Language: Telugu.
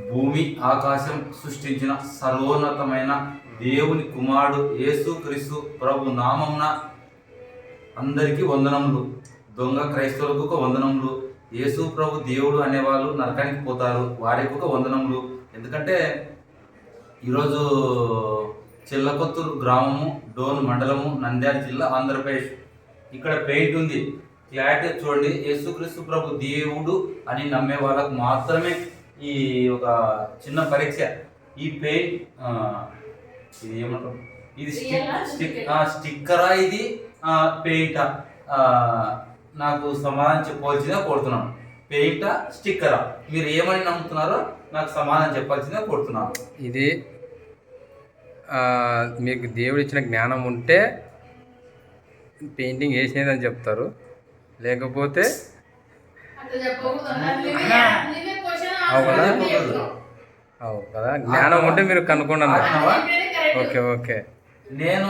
భూమి ఆకాశం సృష్టించిన సర్వోన్నతమైన దేవుని కుమారుడు యేసు క్రీస్తు ప్రభు నామమున అందరికీ వందనములు. దొంగ క్రైస్తవులకు ఒక వందనములు. యేసు ప్రభు దేవుడు అనేవాళ్ళు నరకానికి పోతారు. వారికి ఒక వందనములు. ఎందుకంటే ఈరోజు చిల్లకొత్తూరు గ్రామము డోన్ మండలము నంద్యాల జిల్లా ఆంధ్రప్రదేశ్. ఇక్కడ పెయింట్ ఉంది. క్లారిటీ చూడండి. యేసుక్రీస్తు ప్రభు దేవుడు అని నమ్మే వాళ్ళకు మాత్రమే ఈ ఒక చిన్న పరీక్ష ఈ పెయింట్ ఆ, ఇది ఏమంటారు? ఇది? స్టిక్ స్టిక్కరా ఇది? పెయింటా నాకు సమాధానం చెప్పవలసిందిగా కోరుతున్నాను. పెయింటా స్టిక్కరా మీరు ఏమని నమ్ముతున్నారో నాకు సమాధానం చెప్పాల్సిందిగా కోరుతున్నాను. ఇది ఆ, మీకు దేవుడు ఇచ్చిన జ్ఞానం ఉంటే పెయింటింగ్ వేసినదని చెప్తారు. లేకపోతే అవు కదా? అవు కదా జ్ఞానం ఉంటే మీరు correct. Okay okay. నేను